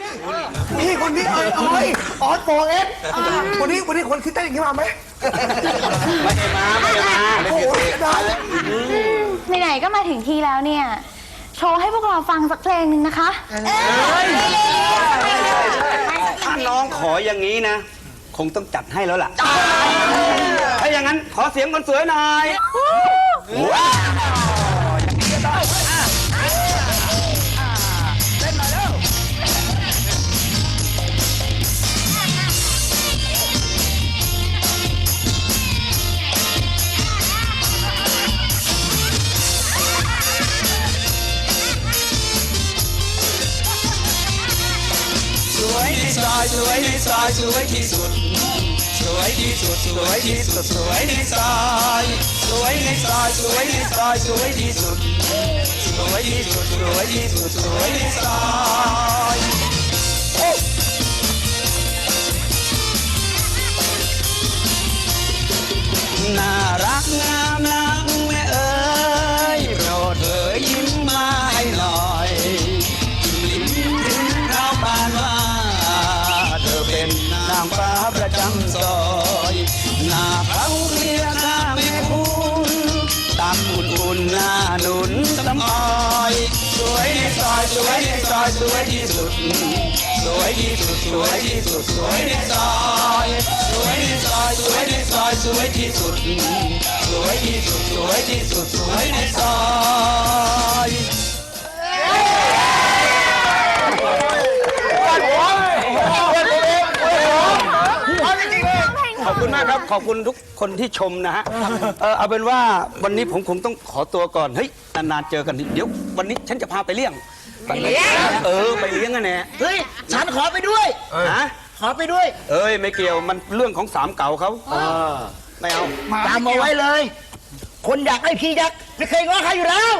นี่คนนี้เอ้ยเอ้ยออสโฟเอสวันนี้วันนี้คนคิดเต้นอย่างนี้มาไหมไม่ได้มาไม่ได้มาโอ้โหเสียดายเลยไหนๆก็มาถึงที่แล้วเนี่ย โชว์ให้พวกเราฟังสักเพลงหนึ่งนะคะถ้าน้องขออย่างนี้นะ คงต้องจัดให้แล้วล่ะ ถ้าอย่างนั้นขอเสียงคนสวยหน่อย วยที่ซอยสวยที่ซอยสวยที่สุด สวยที่สุดสวยที่สุดสวยที่ซอยสวยที่ซอยสวยที่ซอยสวยที่สุด สวยที่สุดสวยที่สุดสวยที่ซอยางฟ้าประจำซอยหน้าเขาเรียหน้าแม่คุณตามอุ่นอุ่นหน้าหนุนสำออยสวยในซอยสวยในซอยสวยที่สุด สวยที่สุดสวยที่สุดสวยในซอยสวยในซอยสวยในซอยสวยที่สุด สวยที่สุดสวยที่สุดสวยในซอย ขอบคุณทุกคนที่ชมนะฮะเออเอาเป็นว่าวันนี้ผมคงต้องขอตัวก่อน เฮ้ย นานๆเจอกันทีเดี๋ยว วันนี้ฉันจะพาไปเลี้ยง ไปเลี้ยง เออ ไปเลี้ยงกันแน่เฮ้ย ฉันขอไปด้วย ฮะ ขอไปด้วย เอ้ย ไม่เกี่ยว มันเรื่องของสามเก่าเขาไม่เอา ตามมาไว้เลย คนอยากได้พี่ยักษ์ไม่เคยง้อใครอยู่แล้ว